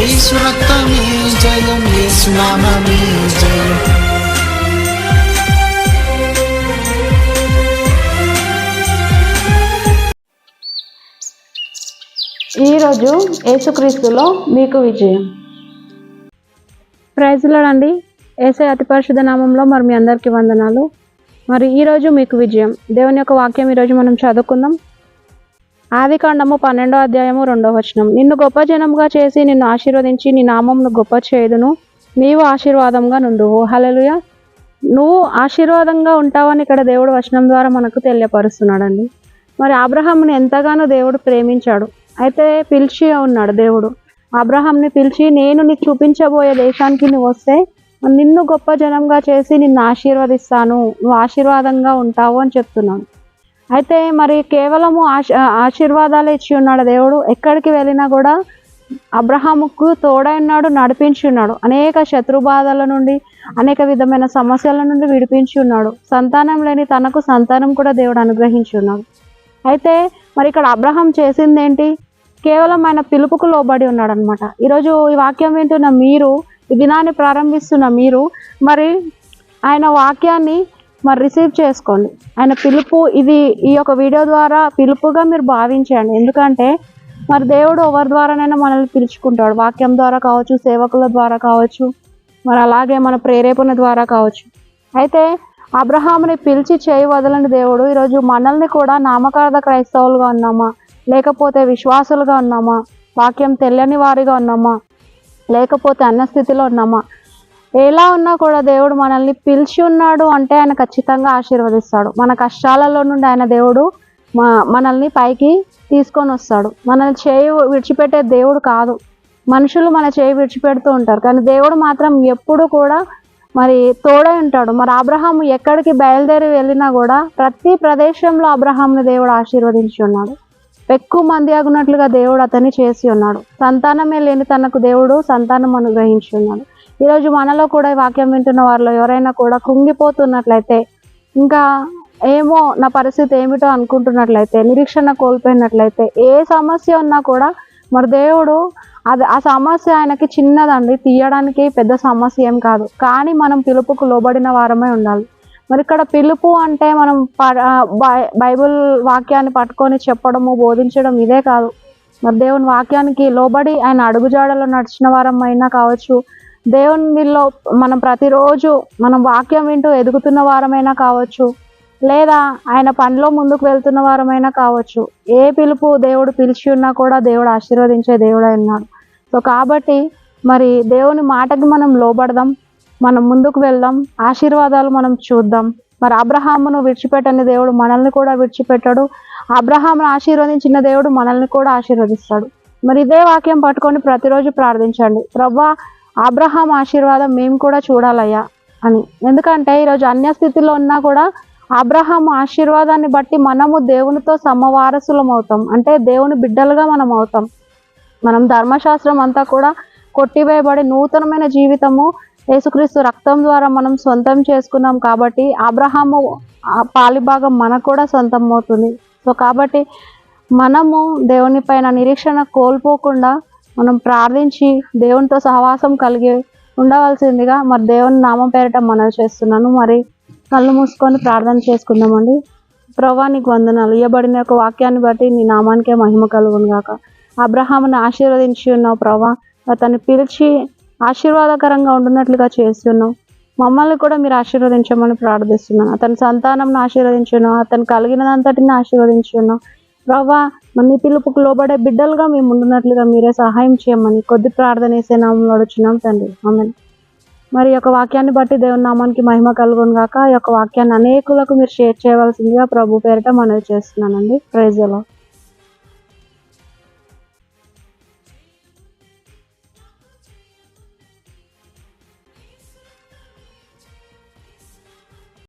యేసు రక్తమే జయం యేసు నామమే జయం. ఈరోజు యేసుక్రీస్తులో మీకు విజయం. ప్రైజ్లాడండి ఏసై అతి పరిశుద్ధ నామంలో మరి మీ అందరికీ వందనాలు. మరి ఈరోజు మీకు విజయం. దేవుని యొక్క వాక్యం ఈరోజు మనం చదువుకుందాం. ఆది కాండము పన్నెండో అధ్యాయము రెండో వచనం. నిన్ను గొప్ప జనముగా చేసి నిన్ను ఆశీర్వదించి నీ నామంను గొప్ప చేయుదును నీవు ఆశీర్వాదంగా నుండువు. హలలుయ నువ్వు ఆశీర్వాదంగా ఉంటావని ఇక్కడ దేవుడు వచనం ద్వారా మనకు తెలియపరుస్తున్నాడండి. మరి అబ్రహాంని ఎంతగానో దేవుడు ప్రేమించాడు. అయితే పిలిచి ఉన్నాడు దేవుడు. అబ్రహాంని పిలిచి నేను నీకు చూపించబోయే దేశానికి నువ్వు వస్తే నిన్ను గొప్ప జనంగా చేసి నిన్ను ఆశీర్వదిస్తాను. నువ్వు ఆశీర్వాదంగా ఉంటావు అని చెప్తున్నాను అయితే మరి కేవలము ఆశ ఆశీర్వాదాలు ఇచ్చి ఉన్నాడు దేవుడు. ఎక్కడికి వెళ్ళినా కూడా అబ్రహాముకు తోడై ఉన్నాడు నడిపించి ఉన్నాడు. అనేక శత్రు బాధల నుండి అనేక విధమైన సమస్యల నుండి విడిపించి ఉన్నాడు. సంతానం లేని తనకు సంతానం కూడా దేవుడు అనుగ్రహించి ఉన్నాడు. అయితే మరి ఇక్కడ అబ్రహం చేసింది ఏంటి? కేవలం ఆయన పిలుపుకు లోబడి ఉన్నాడు అనమాట ఈరోజు ఈ వాక్యం వింటున్న మీరు ఈ దినాన్ని ప్రారంభిస్తున్న మీరు మరి ఆయన వాక్యాన్ని మరి రిసీవ్ చేసుకోండి. ఆయన పిలుపు ఇది ఈ యొక్క వీడియో ద్వారా పిలుపుగా మీరు భావించండి. ఎందుకంటే మరి దేవుడు ఎవరి ద్వారానైనా మనల్ని పిలుచుకుంటాడు. వాక్యం ద్వారా కావచ్చు సేవకుల ద్వారా కావచ్చు మరి అలాగే మన ప్రేరేపణ ద్వారా కావచ్చు. అయితే అబ్రహాముని పిలిచి చేయి వదలని దేవుడు ఈరోజు మనల్ని కూడా నామకార్థ క్రైస్తవులుగా ఉన్నామా? లేకపోతే విశ్వాసులుగా ఉన్నామా? వాక్యం తెలియని వారిగా ఉన్నామా? లేకపోతే అన్న స్థితిలో ఉన్నామా? ఎలా ఉన్నా కూడా దేవుడు మనల్ని పిలిచి ఉన్నాడు అంటే ఆయన ఖచ్చితంగా ఆశీర్వదిస్తాడు. మన కష్టాలలో నుండి ఆయన దేవుడు మా మనల్ని పైకి తీసుకొని వస్తాడు. మనల్ని చేయి విడిచిపెట్టే దేవుడు కాదు. మనుషులు మన చేయి విడిచిపెడుతూ ఉంటారు. కానీ దేవుడు మాత్రం ఎప్పుడు కూడా మరి తోడై ఉంటాడు. మరి అబ్రహాం ఎక్కడికి బయలుదేరి వెళ్ళినా కూడా ప్రతి ప్రదేశంలో అబ్రహాంని దేవుడు ఆశీర్వదించి ఉన్నాడు ఎక్కువ మంది అగునట్లుగా దేవుడు అతన్ని చేసి ఉన్నాడు సంతానమే లేని తనకు దేవుడు సంతానం అనుగ్రహించి ఉన్నాడు ఈరోజు మనలో కూడా ఈ వాక్యం వింటున్న వారిలో ఎవరైనా కూడా కృంగిపోతున్నట్లయితే ఇంకా ఏమో నా పరిస్థితి ఏమిటో అనుకుంటున్నట్లయితే నిరీక్షణ కోల్పోయినట్లయితే ఏ సమస్య ఉన్నా కూడా మరి దేవుడు అది ఆ సమస్య ఆయనకి చిన్నదండి. తీయడానికి పెద్ద సమస్య ఏం కాదు. కానీ మనం పిలుపుకు లోబడిన వారమే ఉండాలి. మరి ఇక్కడ పిలుపు అంటే మనం ప- బై- బైబిల్ వాక్యాన్ని పట్టుకొని చెప్పడము బోధించడం ఇదే కాదు. మరి దేవుని వాక్యానికి లోబడి ఆయన అడుగుజాడలో నడిచిన వారం అయినా కావచ్చు దేవునిలో మనం ప్రతిరోజు మనం వాక్యం వింటూ ఎదుగుతున్న వారమైనా కావచ్చు లేదా ఆయన పనిలో ముందుకు వెళ్తున్న వారమైనా కావచ్చు ఏ పిలుపు దేవుడు పిలిచి ఉన్నా కూడా దేవుడు ఆశీర్వదించే దేవుడై ఉన్నాడు. సో కాబట్టి మరి దేవుని మాటకి మనం లోబడదాం మనం ముందుకు వెళ్దాం ఆశీర్వాదాలు మనం చూద్దాం. మరి అబ్రహామును విడిచిపెట్టని దేవుడు మనల్ని కూడా విడిచిపెట్టాడు. అబ్రహామును ఆశీర్వదించిన దేవుడు మనల్ని కూడా ఆశీర్వదిస్తాడు. మరి ఇదే వాక్యం పట్టుకొని ప్రతిరోజు ప్రార్థించండి. ప్రభా అబ్రహాం ఆశీర్వాదం మేము కూడా చూడాలయ్యా అని. ఎందుకంటే ఈరోజు అన్యస్థితిలో ఉన్నా కూడా అబ్రహాం ఆశీర్వాదాన్ని బట్టి మనము దేవునితో సమవారసులం అవుతాం. అంటే దేవుని బిడ్డలుగా మనం అవుతాం. మనం ధర్మశాస్త్రం అంతా కూడా కొట్టివేయబడి నూతనమైన జీవితము యేసుక్రీస్తు రక్తం ద్వారా మనం సొంతం చేసుకున్నాం కాబట్టి అబ్రహాము పాలిభాగం మనకు కూడా సొంతం అవుతుంది. సో కాబట్టి మనము దేవుని పైన నిరీక్షణ కోల్పోకుండా మనం ప్రార్థించి దేవునితో సహవాసం కలిగి ఉండవలసిందిగా మరి దేవుని నామం పేరిట మనవి చేస్తున్నాను. మరి కళ్ళు మూసుకొని ప్రార్థన చేసుకుందామండి. ప్రభా నీకు వందనాలు. ఇవ్వబడిన యొక్క వాక్యాన్ని బట్టి నీ నామానికే మహిమ కలుగును గాక. అబ్రహాముని ఆశీర్వదించి ఉన్నావు ప్రభా. అతన్ని పిలిచి ఆశీర్వాదకరంగా ఉంటున్నట్లుగా చేస్తున్నావు. మమ్మల్ని కూడా మీరు ఆశీర్వదించమని ప్రార్థిస్తున్నాను. అతని సంతానంను ఆశీర్వదించున్నావు అతను కలిగినదంతటిని ఆశీర్వదించున్నావు ప్రభా మీ పిలుపుకు లోబడే బిడ్డలుగా మేము ఉండున్నట్లుగా మీరే సహాయం చేయమని కొద్ది ప్రార్థన వేసే నామంలో వచ్చినాం తండ్రి. ఆమెను. మరి యొక్క వాక్యాన్ని బట్టి దేవుని నామానికి మహిమ కలుగును గాక. ఈ యొక్క వాక్యాన్ని అనేకులకు మీరు షేర్ చేయవలసిందిగా ప్రభు పేరిట మనవి చేస్తున్నానండి. ప్రైజ్